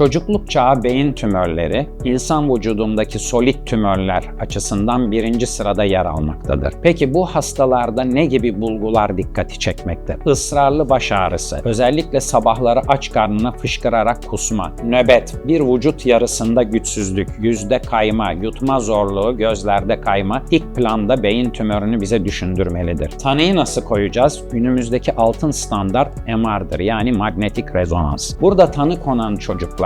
Çocukluk çağı beyin tümörleri, insan vücudundaki solit tümörler açısından birinci sırada yer almaktadır. Peki bu hastalarda ne gibi bulgular dikkati çekmekte? Israrlı baş ağrısı, özellikle sabahları aç karnına fışkırarak kusma, nöbet, bir vücut yarısında güçsüzlük, yüzde kayma, yutma zorluğu, gözlerde kayma ilk planda beyin tümörünü bize düşündürmelidir. Tanıyı nasıl koyacağız? Günümüzdeki altın standart MR'dır yani magnetik rezonans. Burada tanı konan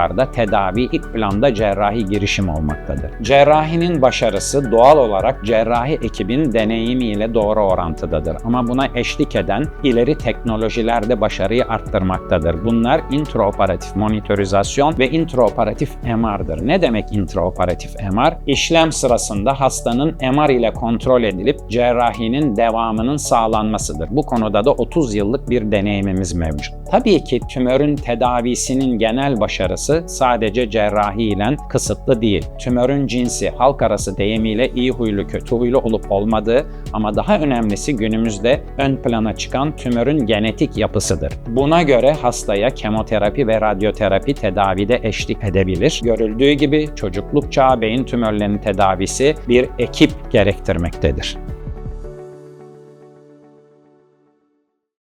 çocuklarda tedavi ilk planda cerrahi girişim olmaktadır. Cerrahinin başarısı doğal olarak cerrahi ekibin deneyimiyle doğru orantıdadır. Ama buna eşlik eden ileri teknolojilerde başarıyı arttırmaktadır. Bunlar intraoperatif monitorizasyon ve intraoperatif MR'dır. Ne demek intraoperatif MR? İşlem sırasında hastanın MR ile kontrol edilip cerrahinin devamının sağlanmasıdır. Bu konuda da 30 yıllık bir deneyimimiz mevcut. Tabii ki tümörün tedavisinin genel başarısı sadece cerrahi ile kısıtlı değil. Tümörün cinsi, halk arası deyimiyle iyi huylu, kötü huylu olup olmadığı ama daha önemlisi günümüzde ön plana çıkan tümörün genetik yapısıdır. Buna göre hastaya kemoterapi ve radyoterapi tedavide eşlik edebilir. Görüldüğü gibi çocukluk çağı beyin tümörlerinin tedavisi bir ekip gerektirmektedir.